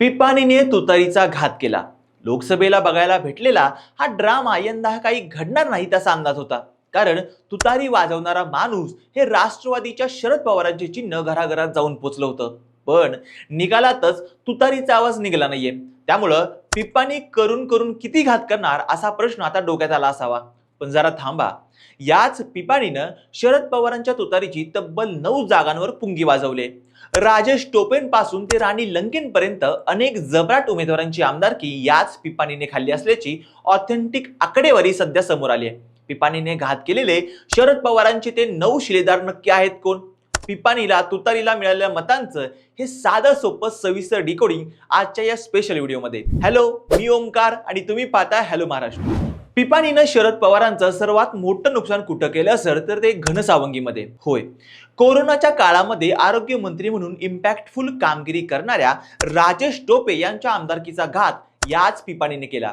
पिपाणीने तुतारीचा घात केला. लोकसभेला बघायला भेटलेला हा ड्रामा यंदा काही घडणार नाही त्याचा अंदाज होता. कारण तुतारी वाजवणारा माणूस हे राष्ट्रवादीच्या शरद पवारांचे चिन्ह घराघरात जाऊन पोचलं होतं. पण निकालातच तुतारीचा आवाज निघाला नाहीये. त्यामुळं पिपाणी करून करून किती घात करणार असा प्रश्न आता डोक्यात आला असावा. पण जरा थांबा. याच पिपाणीनं शरद पवारांच्या तुतारीची तब्बल नऊ जागांवर पुंगी वाजवले. राजेश टोपेंपासून ते राणी लंकेनपर्यंत अनेक जबराट उमेदवारांची आमदारकी याच पिपाणीने खाल्ली असल्याची ऑथेंटिक आकडेवारी सध्या समोर आली आहे. पिपाणीने घात केलेले शरद पवारांचे ते नऊ शिलेदार नक्की आहेत कोण? पिपाणीला तुतारीला मिळालेल्या मतांचं हे साधं सोपं सविस्तर डिकोडिंग आजच्या या स्पेशल व्हिडिओमध्ये हॅलो मी ओमकार आणि तुम्ही पाहता हॅलो महाराष्ट्र पिपाणीनं शरद पवारांचं सर्वात मोठं नुकसान कुठं केलं असेल तर ते घनसावंगीमध्ये. होय. कोरोनाच्या काळामध्ये आरोग्यमंत्री म्हणून इम्पॅक्टफुल कामगिरी करणाऱ्या राजेश टोपे यांच्या आमदारकीचा घात याच पिपाणीने केला.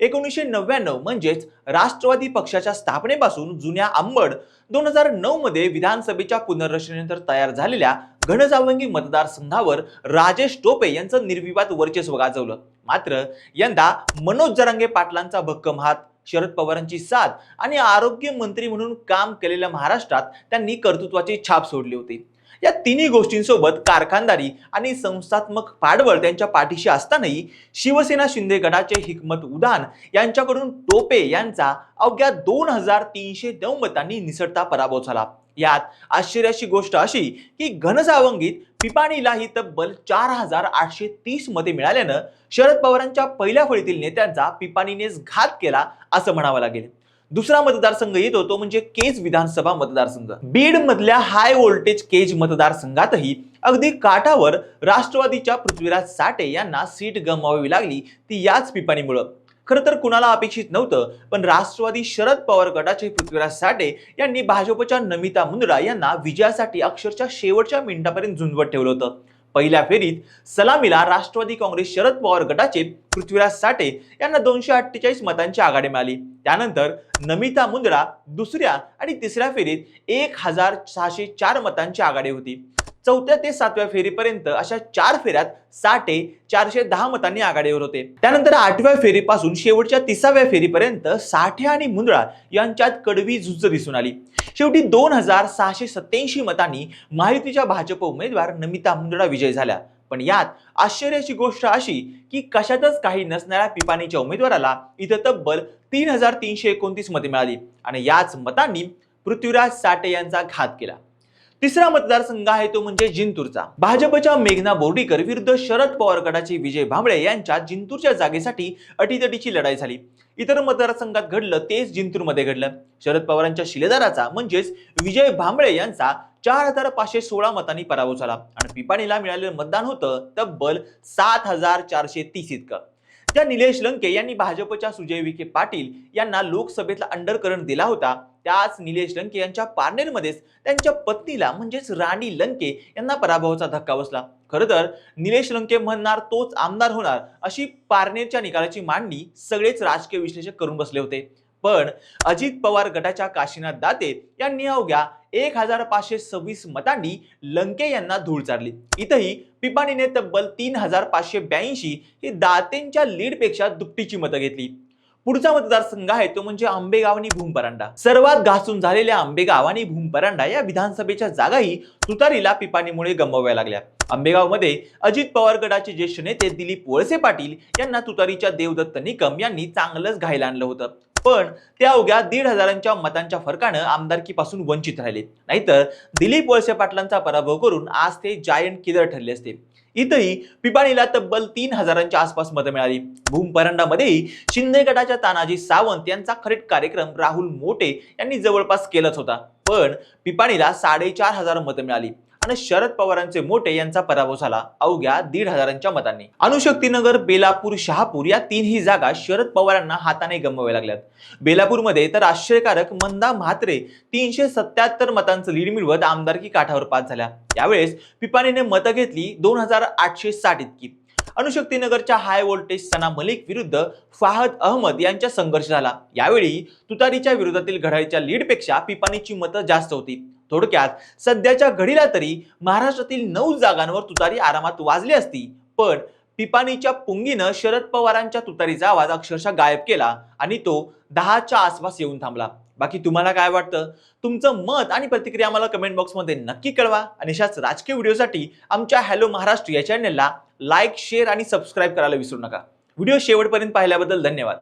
एकोणीसशे नव्याण्णव म्हणजेच राष्ट्रवादी पक्षाच्या स्थापनेपासून जुन्या आंबड दोन हजार नऊ मध्ये विधानसभेच्या पुनर्रचनेनंतर तयार झालेल्या घनसावंगी मतदारसंघावर राजेश टोपे यांचं निर्विवाद वर्चस्व गाजवलं. मात्र यंदा मनोज जरांगे पाटलांचा भक्कम हात शरद पवारांची साथ आणि आरोग्यमंत्री म्हणून काम केलेल्या महाराष्ट्रात त्यांनी कर्तृत्वाची छाप सोडली होती. या तिन्ही गोष्टींसोबत कारखानदारी आणि संस्थात्मक पाडवळ त्यांच्या पाठीशी असतानाही शिवसेना शिंदे गटाचे हिकमत उदान यांच्याकडून टोपे यांचा अवघ्या दोन हजार तीनशे नऊ मतांनी निसटता पराभव झाला. यात आश्चर्याची गोष्ट अशी की घनसावंगीत पिपाणीला ही तब्बल चार हजार आठशे तीस मते मिळाल्यानं शरद पवारांच्या पहिल्या फळीतील नेत्यांचा पिपाणीनेच घात केला असं म्हणावं लागेल. दुसरा मतदारसंघ येतो तो म्हणजे केज विधानसभा मतदारसंघ. बीड मधल्या हाय व्होल्टेज केज मतदारसंघातही अगदी काठावर राष्ट्रवादीच्या पृथ्वीराज साठे यांना सीट गमवावी लागली ती याच पिपाणीमुळं. खरं तर कुणाला अपेक्षित नव्हतं पण राष्ट्रवादी शरद पवार गटाचे पृथ्वीराज साठे यांनी भाजपच्या नमिता मुंद्रा यांना विजयासाठी अक्षरशः शेवटच्या मिनिटापर्यंत झुंजवत ठेवलं होतं. पहिल्या फेरीत सलामीला राष्ट्रवादी काँग्रेस शरद पवार गटाचे पृथ्वीराज साठे यांना दोनशे अठ्ठेचाळीस मतांची आघाडी मिळाली. त्यानंतर नमिता मुंद्रा दुसऱ्या आणि तिसऱ्या फेरीत एक हजार सहाशे चार मतांची आघाडी होती. चौथ्या ते सातव्या फेरीपर्यंत अशा चार फेऱ्यात साठे चारशे दहा मतांनी आघाडीवर होते. त्यानंतर आठव्या फेरीपासून शेवटच्या तिसाव्या फेरीपर्यंत साठे आणि मुंदळा यांच्यात कडवी झुंज दिसून आली. शेवटी दोन हजार सहाशे सत्याऐंशी मतांनी महायुतीच्या भाजप उमेदवार नमिता मुंद्रा विजय झाल्या. पण यात आश्चर्याची गोष्ट अशी की कशातच काही नसणाऱ्या पिपाणीच्या उमेदवाराला इथं तब्बल तीन हजार तीनशे एकोणतीस मते मिळाली आणि याच मतांनी पृथ्वीराज साठे यांचा घात केला. तिसरा मतदारसंघ आहे तो म्हणजे जिंतूरचा. भाजपच्या मेघना बोर्डीकर विरुद्ध शरद पवार गटाचे विजय भांबळे यांच्या जिंतूरच्या जागेसाठी अटीतटीची लढाई झाली. इतर मतदारसंघात घडलं तेच जिंतूरमध्ये घडलं. शरद पवारांच्या शिलेदाराचा म्हणजेच विजय भांबळे यांचा चार हजार पाचशे सोळा मतांनी पराभव झाला. आणि पिपाणीला मिळालेलं मतदान होतं तब्बल सात हजार चारशे तीस इतकं. त्या निलेश लंके यांनी भाजपच्या सुजय विखे पाटील यांना लोकसभेतला अंडर करंट दिला होता. त्याच निलेश लंके यांच्या पार्नेरमध्येच त्यांच्या पत्नीला म्हणजेच राणी लंके यांना पराभवाचा धक्का बसला. खरं तर निलेश लंके म्हणणार तोच आमदार होणार अशी पारनेरच्या निकालाची मांडणी सगळेच राजकीय विश्लेषक करून बसले होते. पण अजित पवार गटाच्या काशीनाथ दाते यांनी अवघ्या एक हजार पाचशे सव्वीस मतांनी लंके यांना धूळ चारली. इथंही पिपाणीने तब्बल तीन हजार पाचशे ब्याऐंशी ही दातेंच्या लीडपेक्षा दुपटीची मतं घेतली. पुढचा मतदारसंघ आहे तो म्हणजे आंबेगाव आणि भूमपरांडा. सर्वात घासून झालेल्या आंबेगाव आणि भूमपरांडा या विधानसभेच्या जागाही तुतारीला पिपाणीमुळे गमवाव्या लागल्या. आंबेगावमध्ये अजित पवार गटाचे ज्येष्ठ नेते दिलीप वळसे पाटील यांना तुतारीच्या देवदत्त निकम यांनी चांगलंच घायला आणलं होतं. पण ते अवघ्या दीड हजारांच्या मतांच्या फरकानं आमदारकीपासून वंचित राहिले. नाहीतर दिलीप वळसे पाटलांचा पराभव करून आज ते जायंट किलर ठरले असते. इथंही पिपाणीला तब्बल तीन हजारांच्या आसपास मतं मिळाली. भूम परांडामध्येही शिंदे गटाच्या तानाजी सावंत यांचा खरेट कार्यक्रम राहुल मोटे यांनी जवळपास केलाच होता. पण पिपाणीला साडेचार हजार मतं मिळाली. आणि शरद पवारांचे मोठे यांचा पराभव झाला. अवघ्या दीड हजारांच्या मतांनी. अणुशक्तीनगर बेलापूर शहापूर या तीनही जागा शरद पवारांना हाताने गमवाव्या लागल्यात. बेलापूरमध्ये तर आश्चर्यकारक मंदा म्हात्रे तीनशे सत्याहत्तर मतांचं लीड मिळवत आमदारकी काठावर पास झाल्या. यावेळेस पिपाणीने मतं घेतली दोन हजार आठशे साठ इतकी. अणुशक्तीनगरच्या हाय व्होल्टेज सना मलिक विरुद्ध फाहद अहमद यांचा संघर्ष झाला. यावेळी तुतारीच्या विरोधातील घड्याळीच्या लीडपेक्षा पिपाणीची मतं जास्त होती. थोडक्यात सध्याच्या घडीला तरी महाराष्ट्रातील नऊ जागांवर तुतारी आरामात वाजली असती. पण पिपाणीच्या पुंगीनं शरद पवारांच्या तुतारीचा आवाज अक्षरशः गायब केला आणि तो दहाच्या आसपास येऊन थांबला. बाकी तुम्हाला काय वाटतं? तुमचं मत आणि प्रतिक्रिया आम्हाला कमेंट बॉक्समध्ये नक्की कळवा आणि अशाच राजकीय व्हिडिओसाठी आमच्या हॅलो महाराष्ट्र या चॅनलला लाईक शेअर आणि सबस्क्राईब करायला विसरू नका. व्हिडिओ शेवटपर्यंत पाहिल्याबद्दल धन्यवाद.